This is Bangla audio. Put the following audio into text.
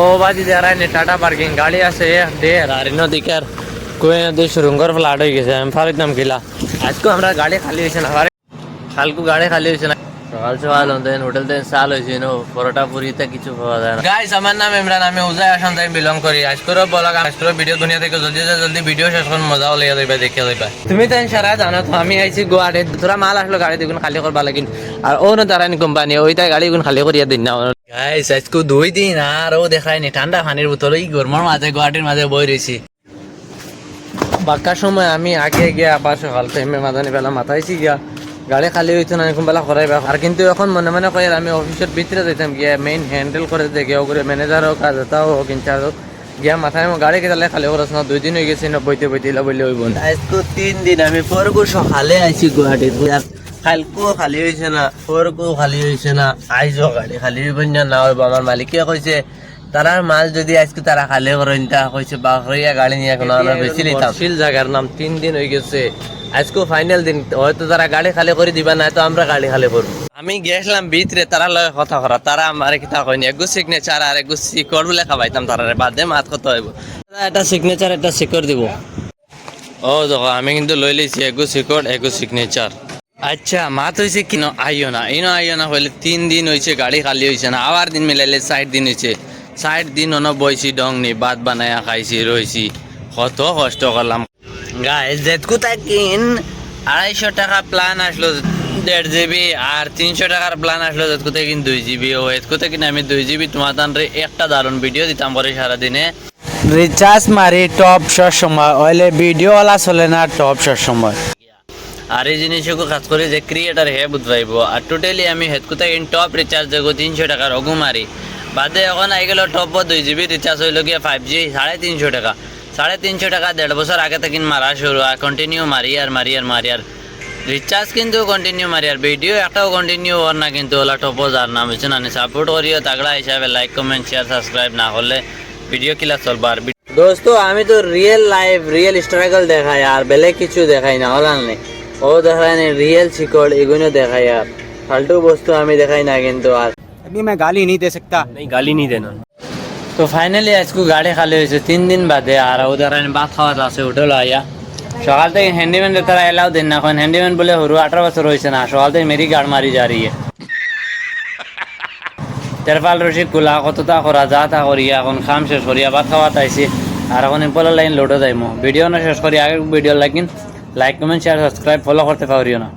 ও বাদি দেখায় নি টাটা পার্কিং, গাড়ি আছে আর নদীকে আর কই নদী সুরঙ্গর ফ্লাট হয়ে গেছে, আমি ফারিতাম কিলা। আজকে আমরা গাড়ি খালি হয়েছে না ফারি কালকু গাড়ি খালি হয়েছে না। সকাল সকাল দেন হোটেল দেন সাল হয়েছে নো পরোটা পুরিতে কিছু পাওয়া যায় না। গাইস আমার নাম ইমরান, আমি উজাই আসাম তাই বিলং করি। আজকের বলা আজকের ভিডিও দুনিয়া থেকে জলদি জলদি ভিডিও শেষ করুন, মজা হলে যাইবা দেখে যাইবা তুমি তো সারা জানো তো, আমি আইছি গুয়াহাটি তোরা মাল আসলো, গাড়ি দেখুন, খালি করবা লাগিন আর ও না তারা কোম্পানি ওইটাই গাড়ি গুণ খালি করিয়া দিন না গাইস আজকে দুই দিন আর ও দেখায় নি ঠান্ডা পানির বোতল ওই গরমের মাঝে গুয়াহাটির মাঝে বই রয়েছি বাক্কা সময় আমি আগে গিয়া আবার সকাল টাইমে মাদানি বেলা মাথাইছি গিয়া। গাড়ি খালি হইতো না এরকম বেলা করাইবা আর কিন্তু এখন মনে মনে কই আমি অফিসের ভিতরে যাইতাম গিয়া মেইন হ্যান্ডেল করে দিয়ে গিয়া করে ম্যানেজার হোক আর যেটা হোক ইনচার্জ হোক গিয়া মাথায় গাড়ি কেতালে খালি করছ না দুই দিন হয়ে গেছে না বইতে বইতে ইলা বললে হইব না আজকে তিন দিন আমি পরগু সকালে আইছি গুয়াহাটিত কালকেও খালি হয়েছে না পরগু খালি হয়েছে না আইজো গাড়ি খালি হইব না না আমার মালিকে কইছে তারার মাল যদি আজকে তারা খালি করেন তা কইছে বাহরিয়া গাড়ি নিয়ে কোনো আমরা বেশি নিতাম শিল জায়গার নাম তিন দিন হয়ে গেছে। আজকে ফাইনাল দিন হয়তো তারা গাড়ি খালি করে দিবা না তো আমরা গাড়ি খালি করব আমি গেছিলাম ভিতরে তারা লগে কথা করা তারা আমার কিতা কইনি একগু সিগনেচার আর একগু সিকর বলে খাবাইতাম তারা বাদে মাত কত হইব। একটা সিগনেচার একটা সিকর দিব। ও দেখো আমি কিন্তু লই লইছি একগু সিকর একগু সিগনেচার আচ্ছা মাত হয়েছে কিনো আইও না ইনো আইও না হইলে তিন দিন হয়েছে গাড়ি খালি হয়েছে না, আবার দিন মিলাইলে ষাট দিন হয়েছে ষাট দিন অন বইছি ডং নি ভাত বানায়া খাইছি, রইছি। কত কষ্ট করলাম। গাইস যেতকু তাকিন আড়াইশো টাকা প্ল্যান আসলো, দেড় জিবি আর তিনশো টাকার প্ল্যান আসলো যেতকু তাকিন দুই জিবি ও এতকু তাকিন আমি দুই জিবি তোমার তানরে একটা দারুণ ভিডিও দিতাম পরে সারাদিনে। রিচার্জ মারি টপ সব সময়। ওইলে ভিডিও ওলা চলে না টপ সব সময়। আর এই জিনিসকে কাজ করে যে ক্রিয়েটার হে বুঝবাইব আর টোটালি আমি হেতকুতা ইন টপ রিচার্জ দেবো তিনশো টাকার অগু মারি। বাদে এখন আই গেল টপ দুই জিবি রিচার্জ হইল গিয়ে ফাইভ জি সাড়ে তিনশো টাকা। সাড়ে তিনশো টাকা দেড় বছর আগে থেকে মারা শুরু, আর কন্টিনিউ মারি আর মারি আর মারি আর রিচার্জ কিন্তু কন্টিনিউ মারি আর ভিডিও একটাও কন্টিনিউ হওয়ার না কিন্তু ওলা টপো যার নাম হচ্ছে না। সাপোর্ট করিও তাগড়া হিসাবে লাইক কমেন্ট শেয়ার সাবস্ক্রাইব না করলে ভিডিও কিলা চলবার দোস্ত, আমি তো রিয়েল লাইফ রিয়েল স্ট্রাগল দেখাই আর বেলে কিছু দেখাই না হলাল নেই ও দেখায় না রিয়েল শিকড় এগুলো দেখায় আর। ফালতু বস্তু আমি দেখাই না কিন্তু আর। গালি मैं गाली नहीं दे सकता তো ফাইনালি আজকে গাড়ি খালি হয়েছে তিন দিন বাদে আর ওদের বাদ খাওয়া আছে হোটেল আইয়া সকাল থেকে হ্যান্ডিম্যান তারা এলাও দিন না এখন হ্যান্ডিম্যান বলে হরু আঠারো বছর হয়েছে না সকাল থেকে মেরি গাড় মারি যা রই তেরপাল রসিক কুলা কতটা করা যা তা করিয়া এখন খাম শেষ করিয়া বাদ খাওয়া তাইছি আর এখন পোলার লাইন লোটো যাইমো ভিডিও না শেষ করি আগে video লাগিন। Like comment share subscribe follow করতে পারিও না।